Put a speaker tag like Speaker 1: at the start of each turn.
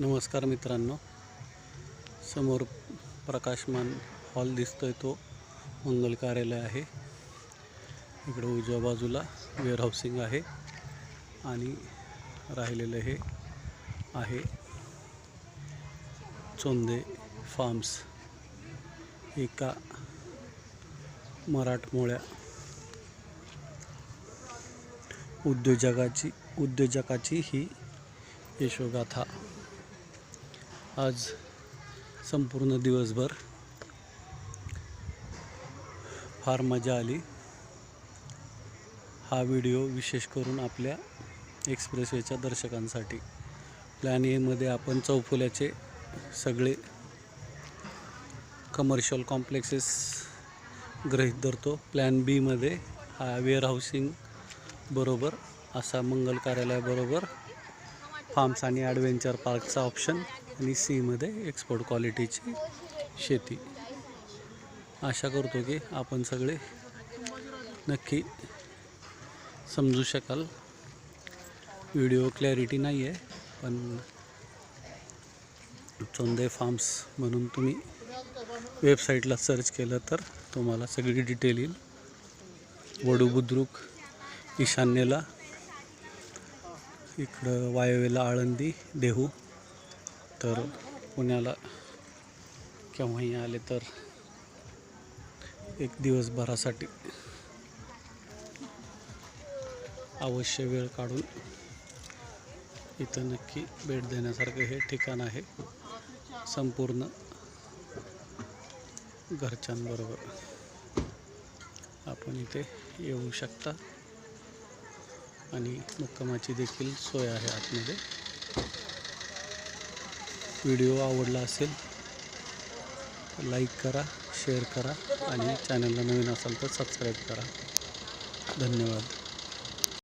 Speaker 1: नमस्कार मित्रांनो. समोर प्रकाशमान हॉल दिसतोय तो. मंगल कार्यालय आहे. इकडं उजव्या बाजूला वेअर हाऊसिंग आहे आणि राहिलेलं हे आहे चोंदे फार्म्स. एका मराठमोळ्या उद्योजकाची उद्योजकाची ही यशोगाथा. आज संपूर्ण दिवसभर फार मजा आली. हा व्हिडिओ विशेष करून आपल्या एक्सप्रेसवेच्या दर्शकांसाठी. प्लॅन एमध्ये आपण चौफुल्याचे सगळे कमर्शियल कॉम्प्लेक्सेस गृहीत धरतो. प्लॅन बीमध्ये हा वेअर हाऊसिंग बरोबर असा मंगल कार्यालयाबरोबर फार्म्स आणि ॲडव्हेंचर पार्कचा ऑप्शन आणि सीमध्ये एक्सपोर्ट क्वालिटीची शेती. आशा करतो की आपण सगळे नक्की समजू शकाल. व्हिडिओ क्लॅरिटी नाही आहे पण चोंदे फार्म्स म्हणून तुम्ही वेबसाईटला सर्च केलं तर तुम्हाला सगळी डिटेल येईल. वडू बुद्रुक ईशान्येला इकडं वायव्येला आळंदी देहू. तर पुण्याला केव्हाही आले तर एक दिवसभरासाठी अवश्य वेळ काढून इथं नक्की भेट देण्यासारखं हे ठिकाण आहे. संपूर्ण घरच्यांबरोबर आपण इथे येऊ शकता आणि मुक्कामाची देखील सोय आहे आतमध्ये. व्हिडिओ आवडला असेल तर लाईक करा शेअर करा आणि चॅनलला नवीन असाल तर सबस्क्राईब करा. धन्यवाद.